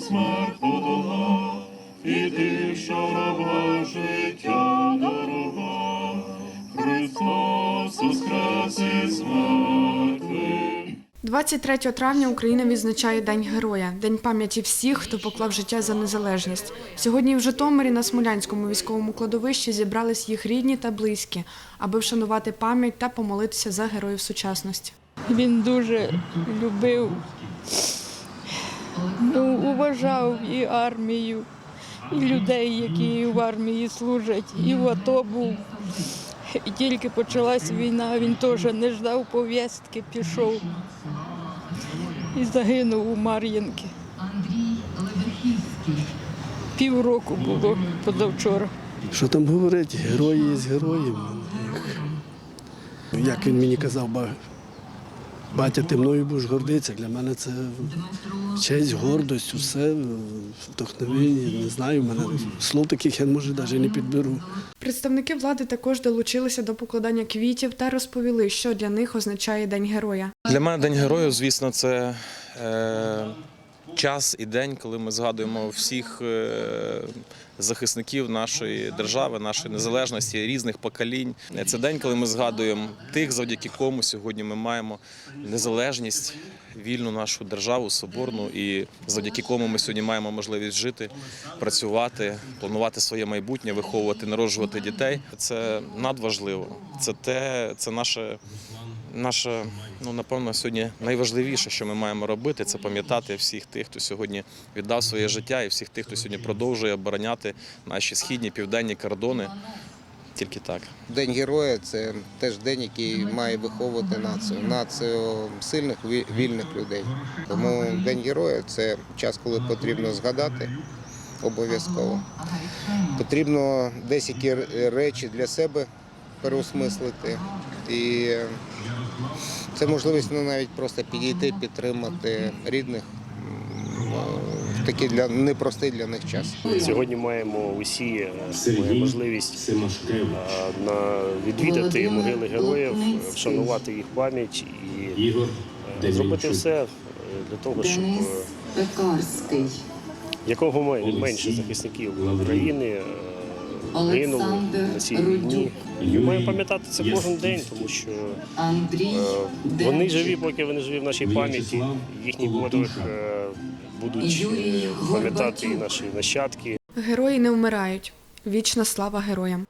смерть подолав, і ти, що життя дорога. Христос воскрес із мертвих. 23 травня Україна відзначає День Героя, день пам'яті всіх, хто поклав життя за незалежність. Сьогодні в Житомирі на Смолянському військовому кладовищі зібрались їх рідні та близькі, аби вшанувати пам'ять та помолитися за героїв сучасності. Він дуже любив ну, уважав і армію, і людей, які в армії служать, і в АТО був. І тільки почалась війна, він теж не ждав повістки, пішов і загинув у Мар'їнки. Півроку було позавчора. Що там говорити? Герої є герої. Як він мені казав, батя, ти мною будеш гордитися. Для мене це честь, гордость, усе, вдохновення. Не знаю, в мене слов таких я може навіть не підберу. Представники влади також долучилися до покладання квітів та розповіли, що для них означає День Героя. Для мене День Героя, звісно, це е, час і день, коли ми згадуємо всіх е, захисників нашої держави, нашої незалежності, різних поколінь. Це день, коли ми згадуємо тих, завдяки кому сьогодні ми маємо незалежність, вільну нашу державу, соборну, і завдяки кому ми сьогодні маємо можливість жити, працювати, планувати своє майбутнє, виховувати, народжувати дітей. Це надважливо. Це те, це наше. Наше, ну напевно, сьогодні найважливіше, що ми маємо робити, це пам'ятати всіх тих, хто сьогодні віддав своє життя, і всіх тих, хто сьогодні продовжує обороняти наші східні південні кордони. Тільки так. День героя це теж день, який має виховувати націю, націю сильних вільних людей. Тому День героя це час, коли потрібно згадати обов'язково. Потрібно деякі р- речі для себе переосмислити. І це можливість ну, навіть просто підійти, підтримати рідних такий для непростий для них час. Сьогодні маємо усі е, можливість е, на відвідати могили героїв, вшанувати їх пам'ять і е, зробити все для того, щоб якого мен- менше захисників України гинули Олександр на цій дні І ми маємо пам'ятати це кожен день, тому що Андрій е, вони живі, поки вони живі в нашій пам'яті. Їхній подвиг е, будуть е, пам'ятати і наші нащадки. Герої не вмирають. Вічна слава героям.